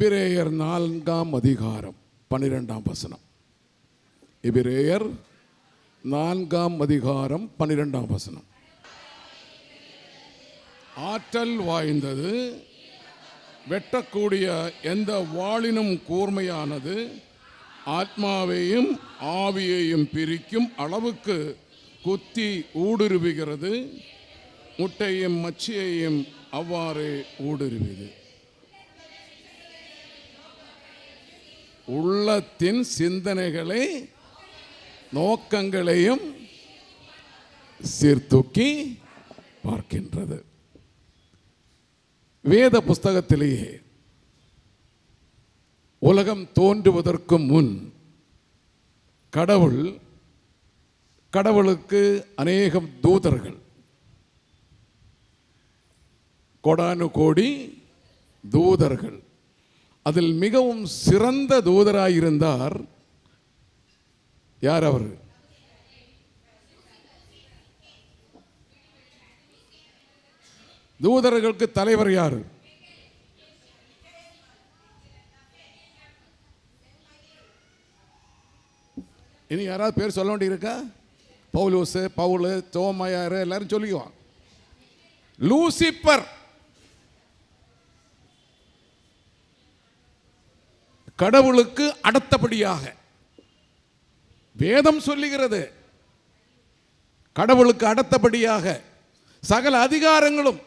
எபிரேயர் நான்காம் அதிகாரம் பன்னிரெண்டாம் வசனம். எபிரேயர் நான்காம் அதிகாரம் பன்னிரெண்டாம் வசனம். ஆற்றல் வாய்ந்தது வெட்டக்கூடிய எந்த வாளினும் கூர்மையானது ஆத்மாவையும் ஆவியையும் பிரிக்கும் அளவுக்கு குத்தி ஊடுருவுகிறது முட்டையும் மச்சியையும் அவ்வாறே ஊடுருவிது உள்ளத்தின் சிந்தனைகளை நோக்கங்களையும் சீர்தூக்கி பார்க்கின்றது. வேத புஸ்தகத்திலேயே உலகம் தோன்றுவதற்கு முன் கடவுள் கடவுளுக்கு அநேகம் தூதர்கள். கோடானு கோடி தூதர்கள். அதில் மிகவும் சிறந்த தூதராயிருந்தார் யார் அவர்? தூதர்களுக்கு தலைவர் யார்? இனி யாராவது பேர் சொல்ல வேண்டியிருக்கா? பவுலூசு பவுலு தோமையார் எல்லாரும் சொல்லிக்குவான் லூசிப்பர் கடவுளுக்கு அடுத்தபடியாக. வேதம் சொல்லுகிறது. கடவுளுக்கு அடுத்தபடியாக. சகல அதிகாரங்களும்.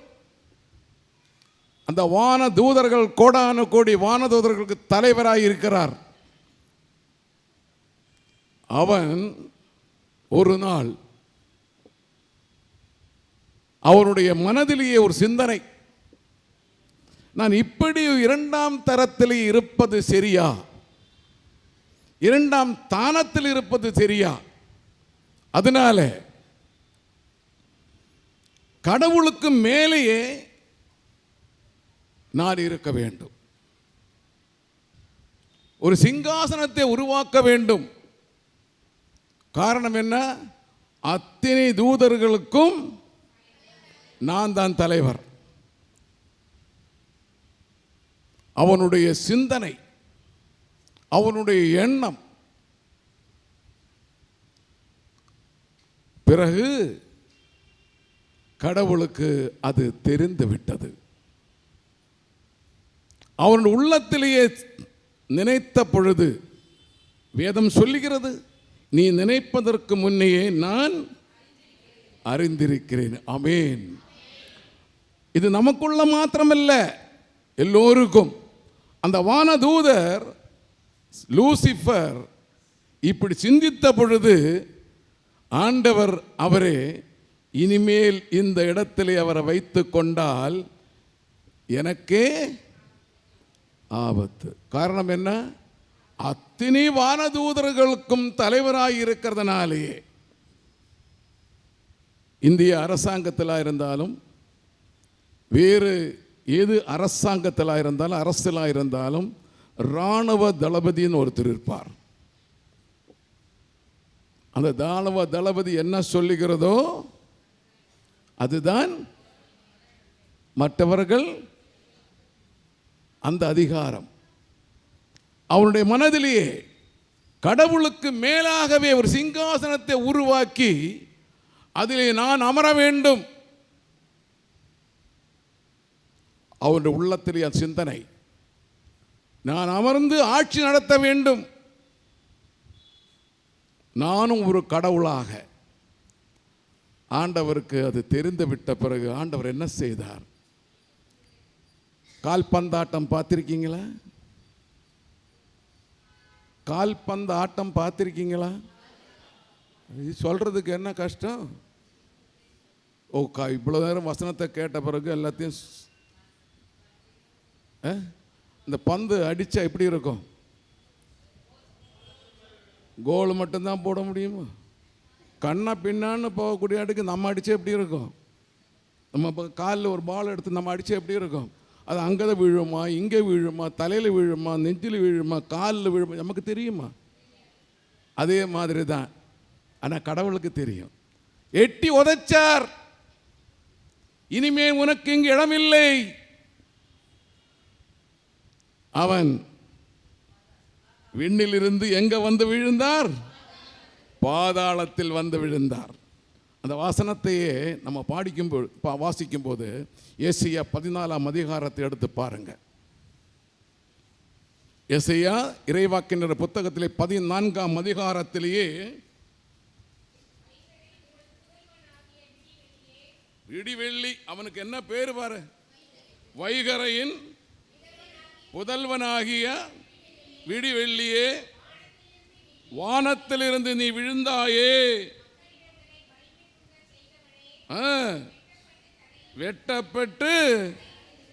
அந்த வான தூதர்கள் கோடானு கோடி வான தூதர்களுக்கு தலைவராக இருக்கிறார். அவன் ஒரு நாள் அவனுடைய மனதிலேயே ஒரு சிந்தனை. நான் இப்படி இரண்டாம் தரத்தில் இருப்பது சரியா? இரண்டாம் தானத்தில் இருப்பது சரியா? அதனால கடவுளுக்கு மேலேயே நான் இருக்க வேண்டும். ஒரு சிங்காசனத்தை உருவாக்க வேண்டும். காரணம் என்ன? அத்தனை தூதர்களுக்கும் நான் தான் தலைவர். அவனுடைய சிந்தனை அவனுடைய எண்ணம். பிறகு கடவுளுக்கு அது தெரிந்து விட்டது. அவன் உள்ளத்திலேயே நினைத்த பொழுது வேதம் சொல்லுகிறது நீ நினைப்பதற்கு முன்னையே நான் அறிந்திருக்கிறேன். அமேன் இது நமக்குள்ள மாத்திரமல்ல எல்லோருக்கும். அந்த வானதூதர் லூசிஃபர் இப்படி சிந்தித்த பொழுது ஆண்டவர் அவரே இனிமேல் இந்த இடத்திலே அவரை வைத்து கொண்டால் எனக்கே ஆபத்து. காரணம் என்ன? அத்தினி வானதூதர்களுக்கும் தலைவராக இருக்கிறதுனாலேயே. இந்திய அரசாங்கத்திலாக இருந்தாலும் வேறு எது அரசாங்கத்தில் இருந்தாலும் அரசியலாக இருந்தாலும் இராணுவ தளபதின்னு ஒருத்தர் இருப்பார். அந்த தானவ தளபதி என்ன சொல்லுகிறதோ அதுதான் மற்றவர்கள் அந்த அதிகாரம். அவனுடைய மனதிலேயே கடவுளுக்கு மேலாகவே ஒரு சிங்காசனத்தை உருவாக்கி அதிலே நான் அமர வேண்டும் அவருடைய உள்ளத்திலே அந்த சிந்தனை. நான் அமர்ந்து ஆட்சி நடத்த வேண்டும். நானும் ஒரு கடவுளாக. ஆண்டவருக்கு அது தெரிந்து விட்ட பிறகு ஆண்டவர் என்ன செய்தார்? கால்பந்தாட்டம் பார்த்துருக்கீங்களா? கால்பந்து ஆட்டம் பார்த்துருக்கீங்களா சொல்கிறதுக்கு என்ன கஷ்டம்? ஓ கா இவ்வளோ நேரம் வசனத்தை கேட்ட பிறகு எல்லாத்தையும் இந்த பந்து அடித்தா எப்படி இருக்கும்? கோல் மட்டும்தான் போட முடியுமா? கண்ணா பின்னான்னு போகக்கூடிய அடுக்கு நம்ம அடிச்சா எப்படி இருக்கும்? நம்ம இப்போ காலில் ஒரு பால் எடுத்து நம்ம அடிச்சா எப்படி இருக்கும்? அது அங்கே விழுமா இங்கே விழுமா தலையில் விழுமா நெஞ்சில் விழுமா காலில் விழுமா நமக்கு தெரியுமா? அதே மாதிரி தான் ஆனால் கடவுளுக்கு தெரியும். எட்டி உதைச்சார். இனிமே உனக்கு இங்கு இடமில்லை. அவன் விண்ணிலிருந்து எங்க வந்து விழுந்தார்? பாதாளத்தில் வந்து விழுந்தார். அந்த வாசனத்தையே நம்ம பாடிக்கும்போது பா- வாசிக்கும் போது ஏசியா பதினாலாம் அதிகாரத்தை எடுத்து பாருங்க. ஏசையா இறைவாக்கின்ற புத்தகத்திலே பதினான்காம் அதிகாரத்திலேயே இடிவெள்ளி அவனுக்கு என்ன பேர் பாரு? வைகரையின் புதல்வனாகிய விடிவெள்ளியே வானத்திலிருந்து நீ விழுந்தாயே. வெட்டப்பட்டு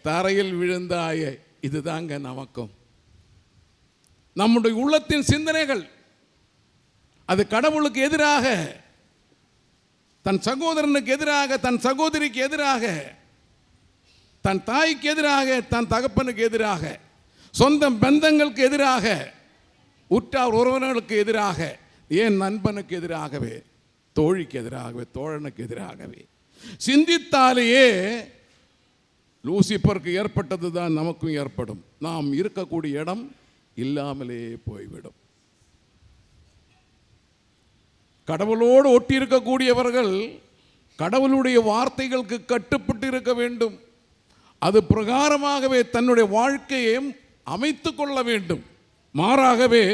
தரையில் விழுந்தாயே. இதுதாங்க நமக்கும். நம்முடைய உள்ளத்தின் சிந்தனைகள். அது கடவுளுக்கு எதிராக தன் சகோதரனுக்கு எதிராக தன் சகோதரிக்கு எதிராக தன் தாய்க்கு எதிராக தன் தகப்பனுக்கு எதிராக சொந்த பந்தங்களுக்கு எதிராக உற்றார் உறவினர்களுக்கு எதிராக ஏன் நண்பனுக்கு எதிராகவே தோழிக்கு எதிராகவே தோழனுக்கு எதிராகவே. சிந்தித்தாலேயே லூசிபருக்கு ஏற்பட்டது தான் நமக்கும் ஏற்படும். நாம் இருக்கக்கூடிய இடம் இல்லாமலே போய்விடும். கடவுளோடு ஒட்டி இருக்கக்கூடியவர்கள் கடவுளுடைய வார்த்தைகளுக்கு கட்டுப்பட்டு இருக்க வேண்டும். அது பிரகாரமாகவே தன்னுடைய வாழ்க்கையை அமைத்து கொள்ள வேண்டும். மாறாகவே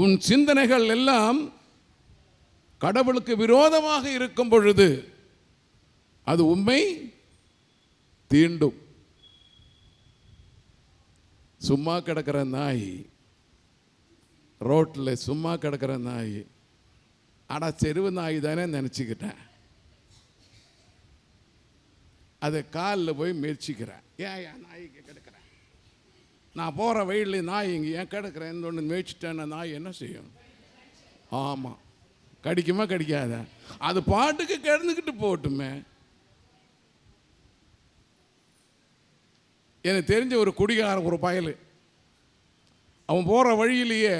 உன் சிந்தனைகள் எல்லாம் கடவுளுக்கு விரோதமாக இருக்கும் பொழுது அது உண்மை தீண்டும். சும்மா கிடக்கிற நாய் ரோட்டில் சும்மா கிடக்கிற நாய் அட செருவு நாய் தானே நினச்சிக்கிட்டேன். அது காலில் போய் முயற்சிக்கிறேன் ஏன் ஏன் நாய்க்கு? நான் போகிற வழியில் நாய் இங்கே ஏன் கிடக்கிறேன் ஒன்று மேய்ச்சிட்டேன்னா நாய் என்ன செய்யும்? ஆமாம் கடிக்குமா கடிக்காத? அது பாட்டுக்கு கிடந்துக்கிட்டு போகட்டுமே எனக்கு தெரிஞ்ச ஒரு குடிகார ஒரு பயல். அவன் போகிற வழியிலேயே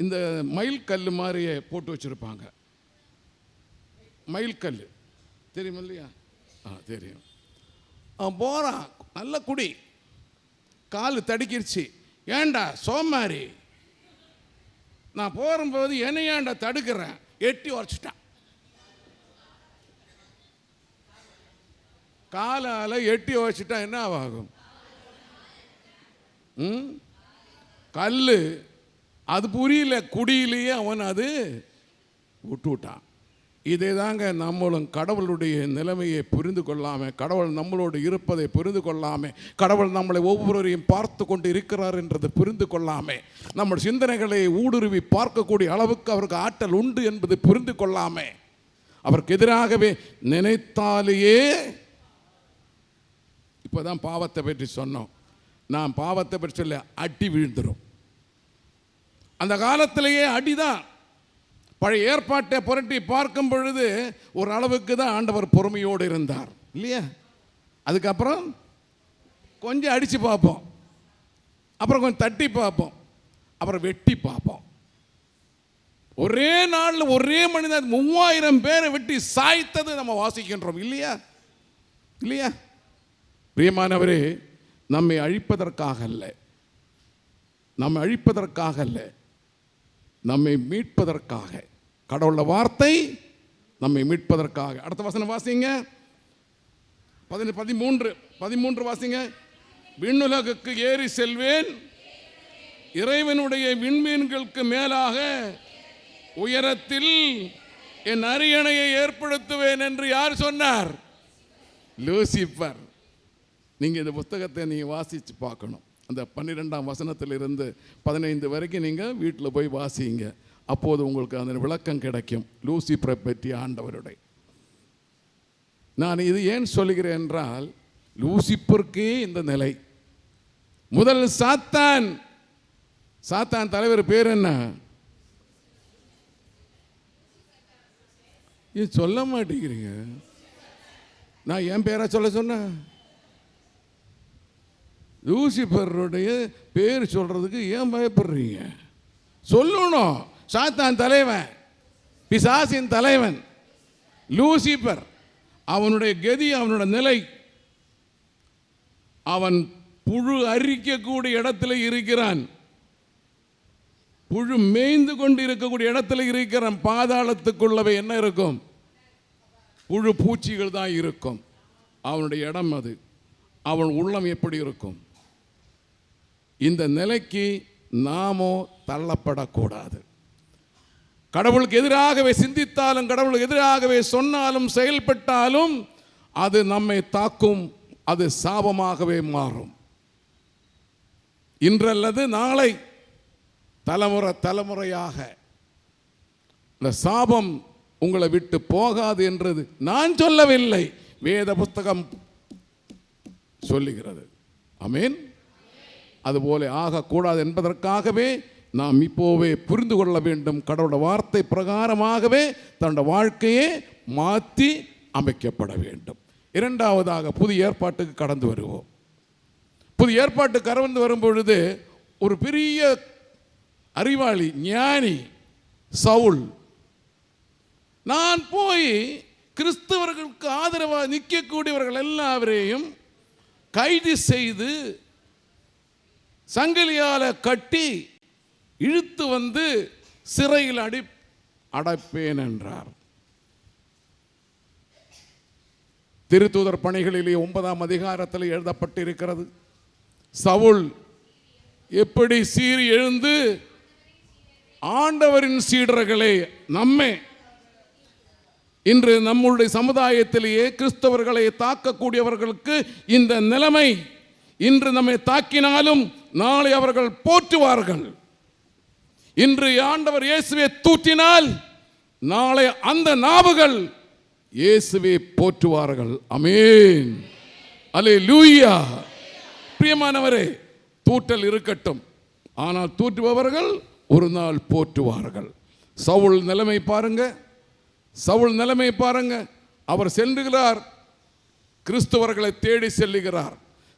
இந்த மயில் கல் மாதிரியே போட்டு வச்சுருப்பாங்க. மயில் கல் தெரியுமா இல்லையா? ஆ தெரியும். அவன் போகிறான் நல்ல குடி. கால் தடுக்கிருச்சு. ஏண்டா சோமாரி நான் போகும்போது என்னை ஏண்டா தடுக்கிறேன் எட்டி உரைச்சிட்டான். காலால் எட்டி உரைச்சிட்டா என்ன ஆகும் ம்? கல் அது புரியல. குடியிலேயே அவன் அது விட்டு விட்டான் இதே தாங்க நம்மளும் கடவுளுடைய நிலைமையை புரிந்து கொள்ளாமல் கடவுள் நம்மளோடு இருப்பதை புரிந்து கொள்ளாமல் கடவுள் நம்மளை ஒவ்வொருவரையும் பார்த்து கொண்டு இருக்கிறார் என்றதை புரிந்து கொள்ளாமல் நம்ம சிந்தனைகளை ஊடுருவி பார்க்கக்கூடிய அளவுக்கு அவருக்கு ஆற்றல் உண்டு என்பதை புரிந்து கொள்ளாமல் அவருக்கு எதிராகவே நினைத்தாலேயே இப்போ தான் பாவத்தை பற்றி சொன்னோம். நான் பாவத்தை பற்றி சொல்ல அடி விழுந்துடும் அந்த காலத்திலேயே அடிதான். பழைய ஏற்பாட்டை புரட்டி பார்க்கும் பொழுது ஒரு அளவுக்கு தான் ஆண்டவர் பொறுமையோடு இருந்தார். இல்லையா? அதுக்கப்புறம் கொஞ்சம் அடித்து பார்ப்போம். அப்புறம் கொஞ்சம் தட்டி பார்ப்போம். அப்புறம் வெட்டி பார்ப்போம். ஒரே நாளில் ஒரே மனிதன் மூவாயிரம் பேரை வெட்டி சாய்த்தது நம்ம வாசிக்கின்றோம். இல்லையா? இல்லையா? பிரியமானவரே நம்மை அழிப்பதற்காக அல்ல. நம்மை அழிப்பதற்காக அல்ல. நம்மை மீட்பதற்காக. கடவுள வார்த்தை நம்மை மீட்பதற்காக. அடுத்த வசனம் வாசிங்க. பதின பதிமூன்று பதிமூன்று வாசிங்க. விண்ணுலகுக்கு ஏறி செல்வேன். இறைவனுடைய விண்மீன்களுக்கு மேலாக உயரத்தில் என் அரியணையை ஏற்படுத்துவேன் என்று யார் சொன்னார்? லூசிஃபர் நீங்கள் இந்த புத்தகத்தை நீங்கள் வாசித்து பார்க்கணும். அந்த பன்னிரெண்டாம் வசனத்திலிருந்து பதினைந்து வரைக்கும் நீங்கள் வீட்டில் போய் வாசிங்க. அப்போது உங்களுக்கு அந்த விளக்கம் கிடைக்கும். லூசிஃபரை பற்றி ஆண்டவருடைய. நான் இது ஏன் சொல்கிறேன் என்றால் லூசிப்பருக்கே இந்த நிலை. முதல் சாத்தான். சாத்தான் தலைவர் பேர் என்ன? இது சொல்ல மாட்டேங்கிறீங்க. நான் என் பேராக சொல்ல சொன்னேன் லூசிபருடைய பேர் சொல்றதுக்கு ஏன் பயப்படுறீங்க? சொல்லணும். சாத்தான் தலைவன் பிசாசின் தலைவன் லூசிபர் அவனுடைய கதி அவனோட நிலை. அவன் புழு அரிக்கக்கூடிய இடத்துல இருக்கிறான். புழு மேய்ந்து கொண்டு இருக்கக்கூடிய இடத்துல இருக்கிறான். பாதாளத்துக்குள்ளவை என்ன இருக்கும்? புழு பூச்சிகள் தான் இருக்கும். அவனுடைய இடம் அது. அவன் உள்ளம் எப்படி இருக்கும்? இந்த நிலைக்கு நாமோ தள்ளப்படக்கூடாது. கடவுளுக்கு எதிராகவே சிந்தித்தாலும் கடவுளுக்கு எதிராகவே சொன்னாலும் செயல்பட்டாலும் அது நம்மை தாக்கும் அது சாபமாகவே மாறும். இன்றல்லது நாளை தலைமுறை தலைமுறையாக. இந்த சாபம் உங்களை விட்டு போகாது என்றது நான் சொல்லவில்லை. வேத புஸ்தகம் சொல்லுகிறது. அமீன் அதுபோல ஆகக்கூடாது என்பதற்காகவே நாம் இப்போவே புரிந்து கொள்ள வேண்டும். கடவுளோட வார்த்தை பிரகாரமாகவே தன்னோட வாழ்க்கையே மாற்றி அமைக்கப்பட வேண்டும். இரண்டாவதாக புதிய ஏற்பாட்டுக்கு கடந்து வருவோம். புதிய ஏற்பாட்டு கடந்து வரும் பொழுது ஒரு பெரிய அறிவாளி ஞானி சவுல் நான் போய் கிறிஸ்தவர்களுக்கு ஆதரவாக நிற்கக்கூடியவர்கள் எல்லாவரையும் கைது செய்து சங்கிலியால் கட்டி இழுத்து வந்து சிறையில் அடி அடைப்பேன் என்றார். திருத்தூதர் பணிகளிலே ஒன்பதாம் அதிகாரத்தில் எழுதப்பட்டிருக்கிறது. சவுல் எப்படி சீறி எழுந்து ஆண்டவரின் சீடர்களே நம்மே. இன்று நம்முடைய சமுதாயத்திலேயே கிறிஸ்தவர்களை தாக்கக்கூடியவர்களுக்கு இந்த நிலைமை இன்று நம்மை தாக்கினாலும் நாளை அவர்கள் போற்றுவார்கள். இன்று ஆண்டவர் இயேசுவை தூற்றினால் நாளை அந்த நாவுகள் இயேசுவை போற்றுவார்கள். அமேன் அலே லூயா பிரியமானவரே தூற்றல் இருக்கட்டும். ஆனால் தூற்றுபவர்கள் ஒரு நாள் போற்றுவார்கள். சவுள் நிலைமை பாருங்க. சவுள் நிலைமை பாருங்க. அவர் செல்லுகிறார் கிறிஸ்துவர்களை தேடி செல்லுகிறார்.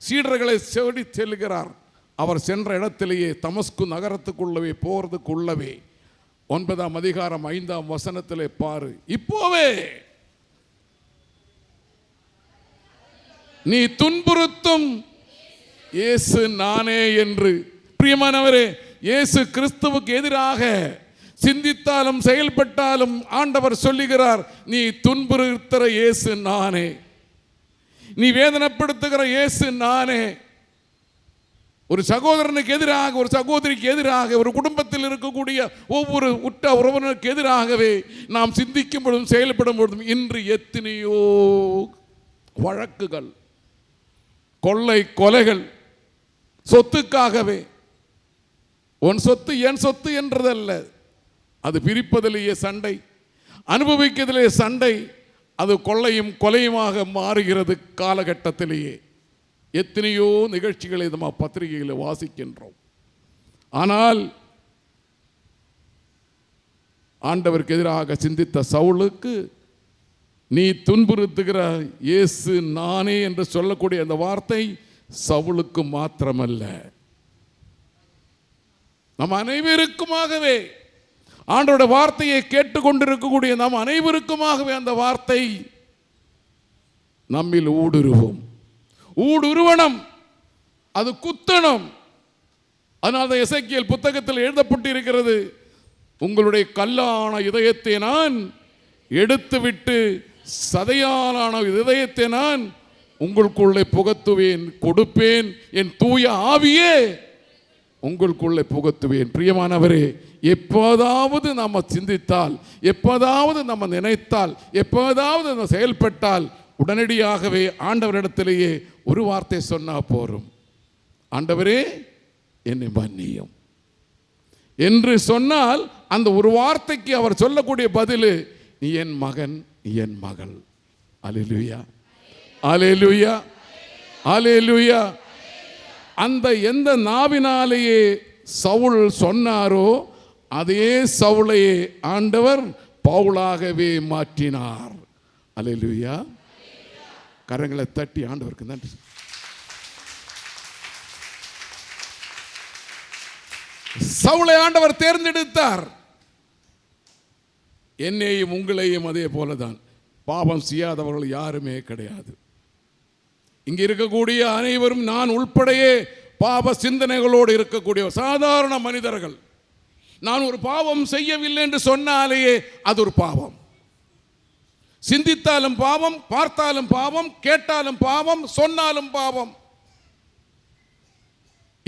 சீடர்களை தேடி செல்லுகிறார். அவர் சென்ற இடத்திலேயே தமஸ்கு நகரத்துக்குள்ளவே போறதுக்குள்ளவே ஒன்பதாம் அதிகாரம் ஐந்தாம் வசனத்திலே பாரு. இப்போவே நீ துன்புறுத்தும் இயேசு நானே என்று. பிரியமானவரே இயேசு கிறிஸ்துவுக்கு எதிராக சிந்தித்தாலும் செயல்பட்டாலும் ஆண்டவர் சொல்லுகிறார் நீ துன்புறுத்துகிற இயேசு நானே. நீ வேதனைப்படுத்துகிற இயேசு நானே. ஒரு சகோதரனுக்கு எதிராக ஒரு சகோதரிக்கு எதிராக ஒரு குடும்பத்தில் இருக்கக்கூடிய ஒவ்வொரு உற்ற உறவினருக்கு எதிராகவே நாம் சிந்திக்கும் பொழுதும் செயல்படும் பொழுதும் இன்று எத்தனையோ வழக்குகள் கொள்ளை கொலைகள் சொத்துக்காகவே உன் சொத்து என் சொத்து என்றதல்ல அது பிரிப்பதிலேயே சண்டை அனுபவிக்கிறதிலே சண்டை அது கொள்ளையும் கொலையுமாக மாறுகிறது காலகட்டத்திலேயே. எத்தனையோ நிகழ்ச்சிகளை நம்ம பத்திரிகையில் வாசிக்கின்றோம். ஆனால் ஆண்டவருக்கு எதிராக சிந்தித்த சவுளுக்கு நீ துன்புறுத்துகிற இயேசு நானே என்று சொல்லக்கூடிய அந்த வார்த்தை சவுளுக்கு மாத்திரமல்ல. நம் அனைவருக்குமாகவே ஆண்டோட வார்த்தையை கேட்டுக்கொண்டிருக்கக்கூடிய நம் அனைவருக்குமாகவே அந்த வார்த்தை நம்மில் ஊடுருவோம். ஊடுருவனம். அது குத்தணும். அதனால் தான் இசைக்கியல் புத்தகத்தில் எழுதப்பட்டு இருக்கிறது உங்களுடைய கல்லான இதயத்தை நான் எடுத்துவிட்டு சதையாலான இதயத்தை நான் உங்களுக்குள்ளே புகத்துவேன் கொடுப்பேன் என் தூய ஆவியே உங்களுக்குள்ளே புகத்துவேன். பிரியமானவரே எப்போதாவது நம்ம சிந்தித்தால் எப்போதாவது நம்ம நினைத்தால் எப்போதாவது நம்ம செயல்பட்டால் உடனடியாகவே ஆண்டவரிடத்திலேயே ஒரு வார்த்தை சொன்னால் போரும். ஆண்டவரே என்னை மன்னியும். என்று சொன்னால் அந்த ஒரு வார்த்தைக்கு அவர் சொல்லக்கூடிய பதில் நீ என் மகன் நீ என் மகள். அலிலுயா அலேலுயா அலேலுயா அந்த எந்த நாவினாலேயே சவுல் சொன்னாரோ அதே சவுளையே ஆண்டவர் பவுலாகவே மாற்றினார். அலேலுயா கரங்களை தட்டி ஆண்டவருக்கு நன்றி. சவுளை ஆண்டவர் தேர்ந்தெடுத்தார். என்னையும் உங்களையும் அதே போலதான். பாவம் செய்யாதவர்கள் யாருமே கிடையாது. இங்க இருக்கக்கூடிய அனைவரும் நான் உள்படையே பாவ சிந்தனைகளோடு இருக்கக்கூடிய சாதாரண மனிதர்கள். நான் ஒரு பாவம் செய்யவில்லை என்று சொன்னாலேயே அது ஒரு பாவம். சிந்தித்தாலும் பாவம் பார்த்தாலும் பாவம் கேட்டாலும் பாவம் சொன்னாலும் பாவம்.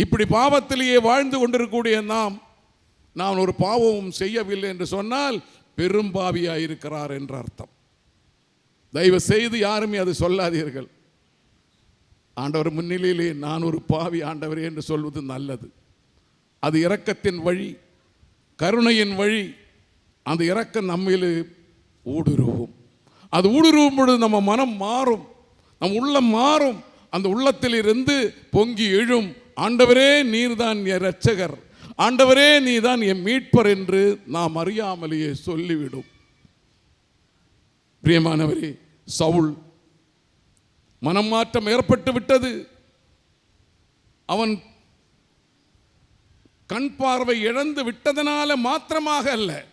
இப்படி பாவத்திலேயே வாழ்ந்து கொண்டிருக்கக்கூடிய நாம் நான் ஒரு பாவமும் செய்யவில்லை என்று சொன்னால் பெரும்பாவியாக இருக்கிறார் என்ற அர்த்தம். தயவு செய்து யாருமே அது சொல்லாதீர்கள். ஆண்டவர் முன்னிலையிலே நான் ஒரு பாவி ஆண்டவரே என்று சொல்வது நல்லது. அது இரக்கத்தின் வழி கருணையின் வழி அந்த இரக்கம் நம்மில் ஊடுருவும். அது ஊடுருவும் பொழுது நம்ம மனம் மாறும். நம் உள்ளம் மாறும். அந்த உள்ளத்தில் இருந்து பொங்கி எழும். ஆண்டவரே நீர்தான் என் இரட்சகர். ஆண்டவரே நீதான் என் மீட்பர் என்று நாம் அறியாமலேயே சொல்லிவிடும். பிரியமானவரே சவுல் மனம் மாற்றம் ஏற்பட்டு விட்டது. அவன் கண் பார்வை இழந்து விட்டதனால மாத்திரமாக அல்ல.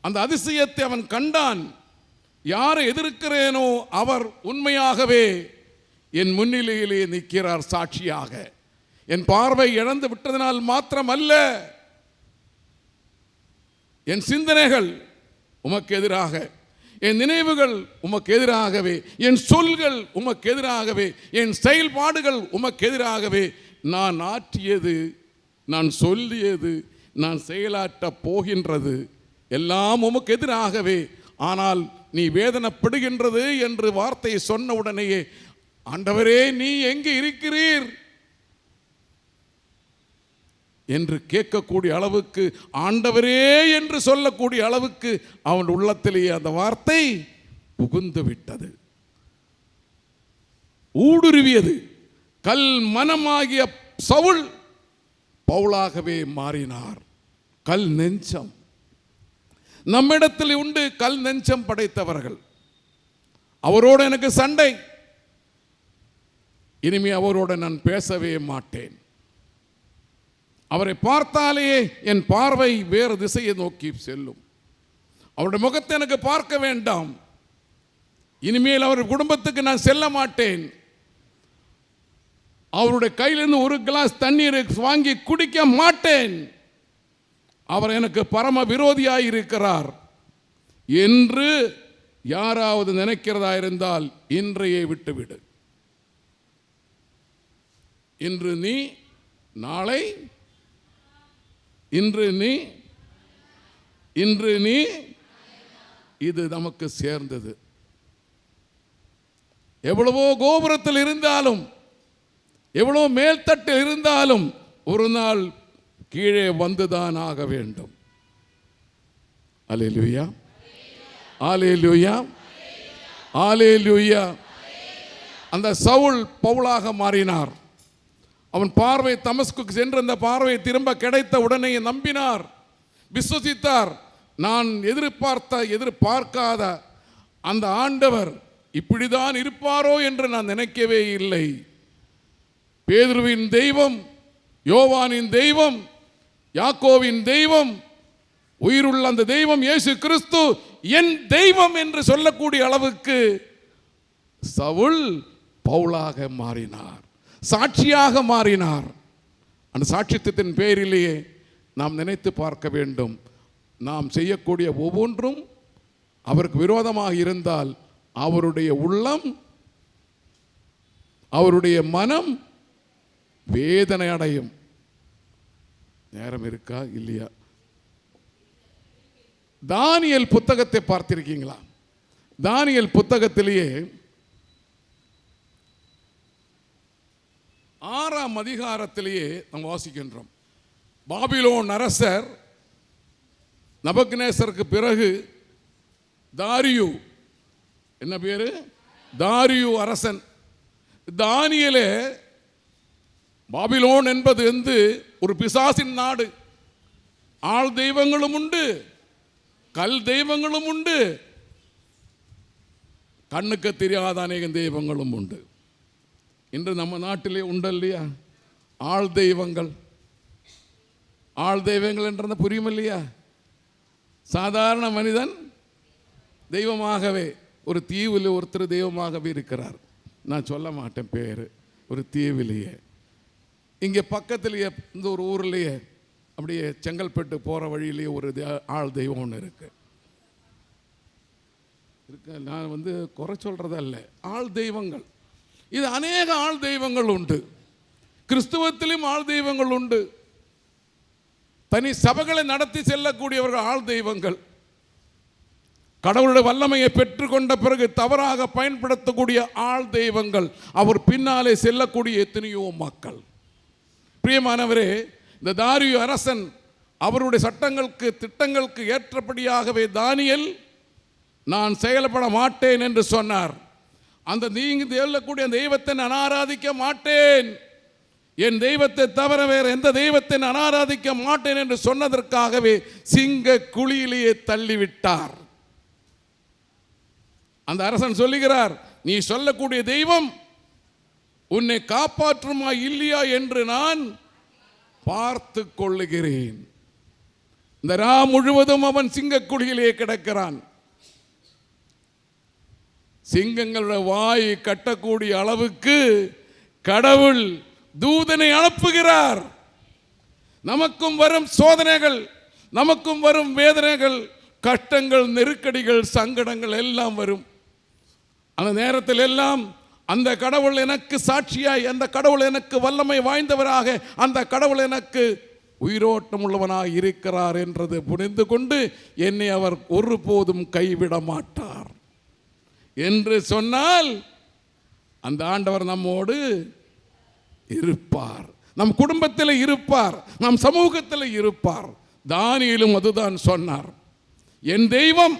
அந்த அதிசயத்தை அவன் கண்டான். யாரை எதிர்க்கிறேனோ அவர் உண்மையாகவே என் முன்னிலையிலே நிற்கிறார் சாட்சியாக. என் பார்வை இழந்து விட்டதனால் மாத்திரமல்ல. என் சிந்தனைகள் உமக்கு எதிராக என் நினைவுகள் உமக்கு எதிராகவே என் சொல்கள் உமக்கு எதிராகவே என் செயல்பாடுகள் உமக்கு எதிராகவே நான் ஆற்றியது நான் சொல்லியது நான் செயலாற்றப் போகின்றது எல்லாம் உமக்கு எதிராகவே. ஆனால் நீ வேதனைப்படுகின்றது என்று வார்த்தையை சொன்ன உடனேயே ஆண்டவரே நீ எங்கே இருக்கிறீர்? என்று கேட்கக்கூடிய அளவுக்கு ஆண்டவரே என்று சொல்லக்கூடிய அளவுக்கு அவன் உள்ளத்திலேயே அந்த வார்த்தை புகுந்து விட்டது. ஊடுருவியது. கல் மனமாகிய சவுல் பவுலாகவே மாறினார். கல் நெஞ்சம். நம்மிடத்தில் உண்டு கல் நெஞ்சம் படைத்தவர்கள். அவரோடு எனக்கு சண்டை. இனிமே அவரோடு நான் பேசவே மாட்டேன். அவரை பார்த்தாலே என் பார்வை வேறு திசையை நோக்கி செல்லும். அவருடைய முகத்தை எனக்கு பார்க்க வேண்டாம். இனிமேல் அவர் குடும்பத்துக்கு நான் செல்ல மாட்டேன். அவருடைய கையிலிருந்து ஒரு கிளாஸ் தண்ணீர் வாங்கி குடிக்க மாட்டேன். அவர் எனக்கு பரம விரோதியாய் இருக்கிறார் என்று யாராவது நினைக்கிறதா இருந்தால் இன்றையே விட்டுவிடு. இன்று நீ நாளை இன்று நீ இன்று நீ இது நமக்கு சேர்ந்தது. எவ்வளவோ கோபுரத்தில் இருந்தாலும் எவ்வளவோ மேல்தட்டில் இருந்தாலும் ஒரு நாள் கீழே வந்துதான் ஆக வேண்டும். அலேலுயா ஆலேலுயா ஆலேலுயா அந்த சவுல் பவுலாக மாறினார். அவன் பார்வை தமஸ்குக்கு சென்று அந்த பார்வை திரும்ப கிடைத்த உடனே நம்பினார். விசுவசித்தார். நான் எதிர்பார்த்த எதிர்பார்க்காத அந்த ஆண்டவர் இப்படிதான் இருப்பாரோ என்று நான் நினைக்கவே இல்லை. பேதுருவின் தெய்வம் யோவானின் தெய்வம் யாக்கோவின் தெய்வம் உயிருள்ள அந்த தெய்வம் இயேசு கிறிஸ்து என் தெய்வம் என்று சொல்லக்கூடிய அளவுக்கு சவுல் பவுலாக மாறினார் சாட்சியாக மாறினார். அந்த சாட்சித்தத்தின் பேரிலேயே நாம் நினைத்து பார்க்க வேண்டும். நாம் செய்யக்கூடிய ஒவ்வொன்றும் அவருக்கு விரோதமாக இருந்தால் அவருடைய உள்ளம் அவருடைய மனம் வேதனை அடையும். நேரம் இருக்கா? இல்லையா? தானியல் புத்தகத்தை பார்த்திருக்கீங்களா? தானியல் புத்தகத்திலேயே ஆறாம் அதிகாரத்திலேயே நாம் வாசிக்கின்றோம். பாபிலோன் அரசர் நபக்னேசருக்கு பிறகு தாரியு என்ன பேரு? தாரியு அரசன். தானியலே பாபிலோன் என்பது வந்து ஒரு பிசாசின் நாடு. ஆள் தெய்வங்களும் உண்டு கல் தெய்வங்களும் உண்டு கண்ணுக்கு தெரியாத அநேகம் தெய்வங்களும் உண்டு. இன்று நம்ம நாட்டிலே உண்டு இல்லையா? ஆள் தெய்வங்கள். ஆள் தெய்வங்கள் என்றது புரியும் இல்லையா? சாதாரண மனிதன் தெய்வமாகவே ஒரு தீவில் ஒருத்தர் தெய்வமாகவே இருக்கிறார். நான் சொல்ல மாட்டேன் பேர் ஒரு தீவிலேயே. இங்கே பக்கத்துலேயே இந்த ஒரு ஊர்லேயே அப்படியே செங்கல்பட்டு போகிற வழியிலேயே ஒரு ஆள் தெய்வம் ஒன்று இருக்குது இருக்க நான் வந்து குறை சொல்கிறதல்ல ஆள் தெய்வங்கள். இது அநேக ஆள் தெய்வங்கள் உண்டு. கிறிஸ்துவத்திலும் ஆள் தெய்வங்கள் உண்டு. தனி சபைகளை நடத்தி செல்லக்கூடியவர்கள் ஆள் தெய்வங்கள். கடவுளுடைய வல்லமையை பெற்றுக்கொண்ட பிறகு தவறாக பயன்படுத்தக்கூடிய ஆள் தெய்வங்கள். அவர் பின்னாலே செல்லக்கூடிய எத்தனையோ மக்கள். பிரியமானவரே இந்த தாரியு அரசன் அவருடைய சட்டங்களுக்கு திட்டங்களுக்கு ஏற்றபடியாகவே தானியல் நான் செயல்பட மாட்டேன் என்று சொன்னார். அந்த நீங்க செல்லக்கூடிய தெய்வத்தை நான் ஆராதிக்க மாட்டேன். என் தெய்வத்தை தவிர வேறு எந்த தெய்வத்தை நான் ஆராதிக்க மாட்டேன் என்று சொன்னதற்காகவே சிங்க குழியிலேயே தள்ளிவிட்டார். அந்த அரசன் சொல்லுகிறார் நீ சொல்லக்கூடிய தெய்வம் உன்னை காப்பாற்றுமா இல்லையா என்று நான் பார்த்து கொள்ளுகிறேன். இந்த ரா முழுவதும் அவன் சிங்கக்குழியிலே கிடக்கிறான். சிங்கங்களோட வாய் கட்டக்கூடிய அளவுக்கு கடவுள் தூதனை அனுப்புகிறார். நமக்கும் வரும் சோதனைகள் நமக்கும் வரும் வேதனைகள் கஷ்டங்கள் நெருக்கடிகள் சங்கடங்கள் எல்லாம் வரும். அந்த நேரத்தில் எல்லாம் அந்த கடவுள் எனக்கு சாட்சியாய் அந்த கடவுள் எனக்கு வல்லமை வாய்ந்தவராக அந்த கடவுள் எனக்கு உயிரோட்டம் உள்ளவனாக இருக்கிறார் என்றது புரிந்து கொண்டு என்னை அவர் ஒருபோதும் கைவிட மாட்டார். என்று சொன்னால் அந்த ஆண்டவர் நம்மோடு இருப்பார். நம் குடும்பத்தில் இருப்பார் நம் சமூகத்தில் இருப்பார். தானியிலும் அதுதான் சொன்னார். என் தெய்வம்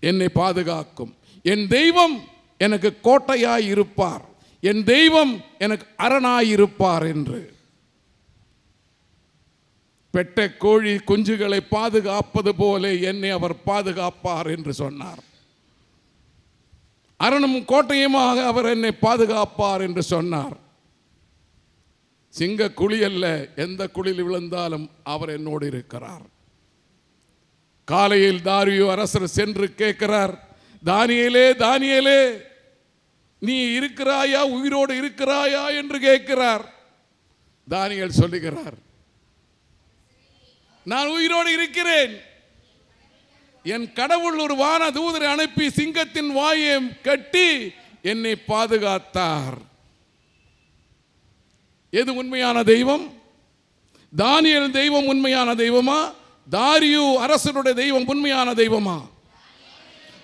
என்னை பாதுகாக்கும். என் தெய்வம் எனக்கு கோட்டையாய் இருப்பார். என் தெய்வம் எனக்கு அரணாய் இருப்பார் என்று. பெட்ட கோழி குஞ்சுகளை பாதுகாப்பது போல என்னை அவர் பாதுகாப்பார் என்று சொன்னார். அரணும் கோட்டையுமாக அவர் என்னை பாதுகாப்பார் என்று சொன்னார். சிங்க குழி அல்ல எந்த குழியில் விழுந்தாலும் அவர் என்னோடு இருக்கிறார். காலையில் தாரியோ அரசர் சென்று கேட்கிறார் தானியலே தானியலே நீ இருக்கிறாயா உயிரோடு இருக்கிறாயா என்று கேட்கிறார். தானியல் சொல்லுகிறார் நான் உயிரோடு இருக்கிறேன். என் கடவுள் ஒரு வான தூதரை அனுப்பி சிங்கத்தின் வாயை கட்டி என்னை பாதுகாத்தார். எது உண்மையான தெய்வம்? தானியல் தெய்வம் உண்மையான தெய்வமா? தாரியு அரசனுடைய தெய்வம் உண்மையான தெய்வமா?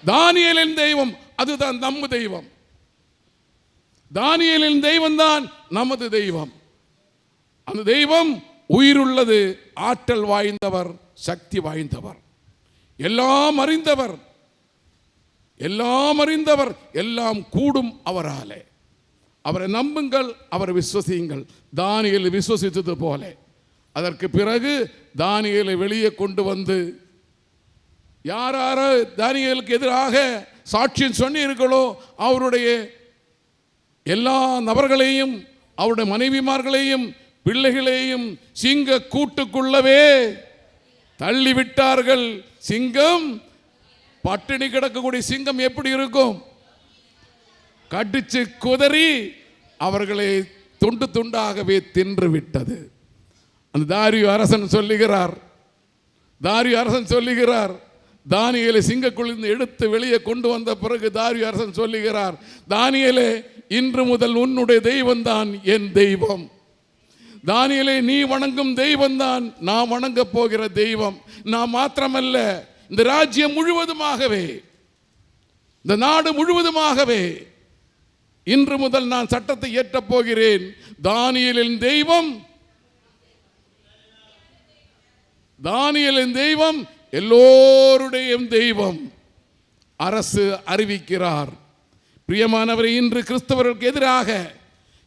தானியலின் தெய்வம் அதுதான் நம்ம தெய்வம். தானியலின் தெய்வம் தான் நமது தெய்வம். அந்த தெய்வம் உயிருள்ளது ஆற்றல் வாய்ந்தவர் சக்தி வாய்ந்தவர். எல்லாம் அறிந்தவர். எல்லாம் அறிந்தவர் எல்லாம் கூடும் அவராலே. அவரை நம்புங்கள் அவரை விசுவசியுங்கள். தானியல் விசுவசித்தது போல. அதற்கு பிறகு தானியலை வெளியே கொண்டு வந்து யார் யார தானியலுக்கு எதிராக சாட்சியம் சொன்னீர்களோ அவருடைய எல்லா நபர்களையும் அவருடைய மனைவிமார்களையும் பிள்ளைகளையும் சிங்க கூட்டுக்குள்ளவே தள்ளிவிட்டார்கள். சிங்கம் பட்டினி கிடக்கக்கூடிய சிங்கம் எப்படி இருக்கும்? கடிச்சு குதறி அவர்களை துண்டு துண்டாகவே தின்று விட்டது அந்த தாரியு அரசன் சொல்லுகிறார். தாரியு அரசன் சொல்லுகிறார். தானியலை சிங்கக்குழிந்து எடுத்து வெளியே கொண்டு வந்த பிறகு தாரி அரசன் சொல்லுகிறார் தானியலே இன்று முதல் உன்னுடைய தெய்வம்தான் என் தெய்வம். தானியலே நீ வணங்கும் தெய்வம்தான் நான் வணங்கப் போகிற தெய்வம். நான் மாத்திரமல்ல இந்த ராஜ்யம் முழுவதுமாகவே இந்த நாடு முழுவதுமாகவே இன்று முதல் நான் சட்டத்தை ஏற்றப் போகிறேன். தானியலின் தெய்வம் தானியலின் தெய்வம் எல்லோருடைய தெய்வம் அரசு அறிவிக்கிறார். பிரியமானவரை இன்று கிறிஸ்தவர்களுக்கு எதிராக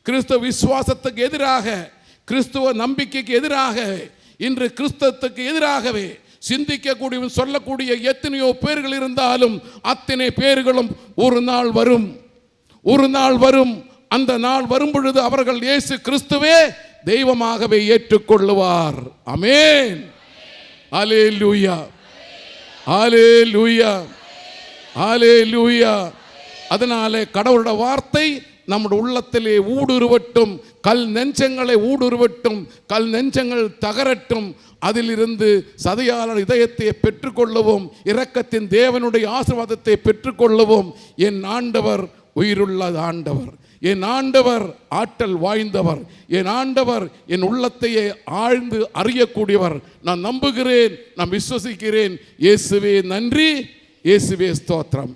கிறிஸ்தவ விசுவாசத்துக்கு எதிராக கிறிஸ்துவ நம்பிக்கைக்கு எதிராக இன்று கிறிஸ்தவத்துக்கு எதிராகவே சிந்திக்கக்கூடிய சொல்லக்கூடிய எத்தனையோ பேர்கள் இருந்தாலும் அத்தனை பேர்களும் ஒரு நாள் வரும். ஒரு நாள் வரும். அந்த நாள் வரும் பொழுது அவர்கள் இயேசு கிறிஸ்துவே தெய்வமாகவே ஏற்றுக்கொள்ளுவார். அமேன் ஆலே லூயா ஆலே லூயா அதனாலே கடவுளோட வார்த்தை நம்முடைய உள்ளத்திலே ஊடுருவட்டும் கல் நெஞ்சங்களை ஊடுருவட்டும் கல் நெஞ்சங்கள் தகரட்டும் அதிலிருந்து சதையாளர் இதயத்தை பெற்றுக்கொள்ளவும் இரக்கத்தின் தேவனுடைய ஆசீர்வாதத்தை பெற்றுக்கொள்ளவும் என் ஆண்டவர் உயிருள்ள ஆண்டவர். என் ஆண்டவர் ஆற்றல் வாய்ந்தவர் என் ஆண்டவர் என் உள்ளத்தையே ஆழ்ந்து அறியக்கூடியவர். நான் நம்புகிறேன் நான் விசுவசிக்கிறேன். இயேசுவே நன்றி. இயேசுவே ஸ்தோத்திரம்.